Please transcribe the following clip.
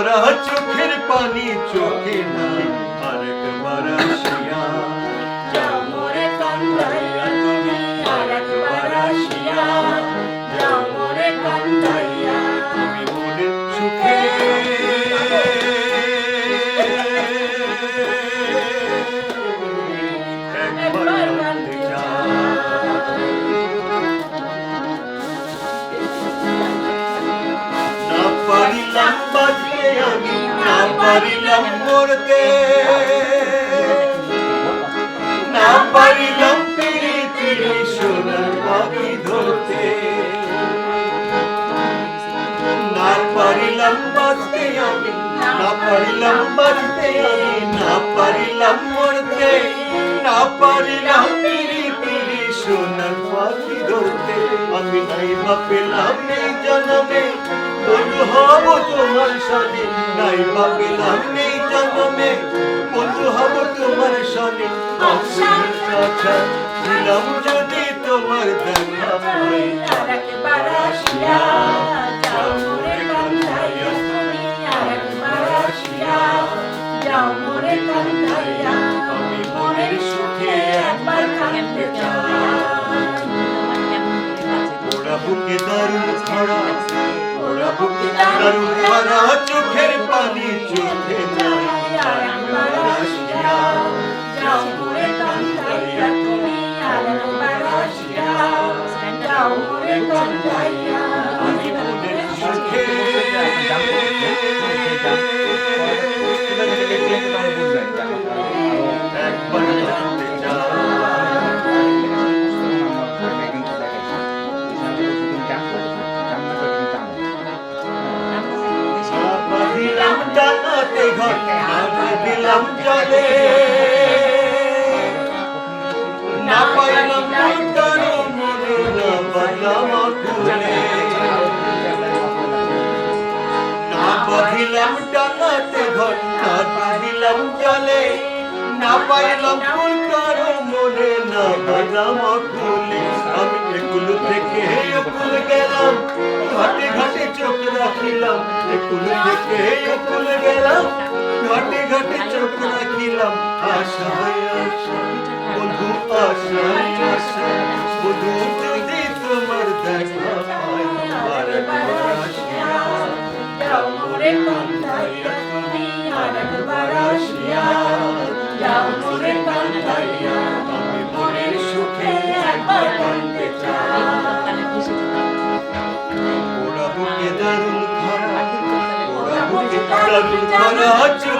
ভরা চোখের পানি চোখে নাই। আরেকবার আসিয়া যাও মোরে কান্দাইয়া তুমি আরেকবার আসিয়া যাও মোরে কান্দাইয়া তুমি মনে সুখে। একবার। না বাঁচতে আমি না পারিলাম মরতে। না পারিলাম ধরতে। না পারিলাম বাঁচতে না পারিলাম বাঁচতে না পারিলাম মরতে। না পারিলাম পিড়ি পিড়ি সোনার পাখি ধরতে। আমি নাই বা পেলাম হব তোমার সাথে নাই বা পেলাম এই জন্মে। বন্ধু হব তোমার সাথে দিলাম যদি তোমার দেখা আমি মনের সুখে একবার কাঁদতে চাই। ওরা বুকে দারুণ খরা চোখের পানি চোখে নাই দিলাম জলে। না পাইলাম কারও মনে না পাইলাম খুলে না বাঁধিলাম ডানাতে ঘর না দিলাম জলে। না পাইলাম কারও মনে না পাইলাম খুলে আমি একুল থেকে একুল গেলাম, ঘাটে ঘাটে চোখ রাখিলাম। একুল থেকে একুল গেলাম ঘাটে চোখ রাখিলাম আশায় আশা বন্ধু আশায় আশা বন্ধু যদি তোমার দেখা পাই আসিয়া কান্দাইয়া তুমি আরেকবার আসিয়া যাও কান্দাইয়া আমি মনের সুখে একবার চাই ওরা বুকে দারুণ খরা ওরা বুকে দারুণ খরা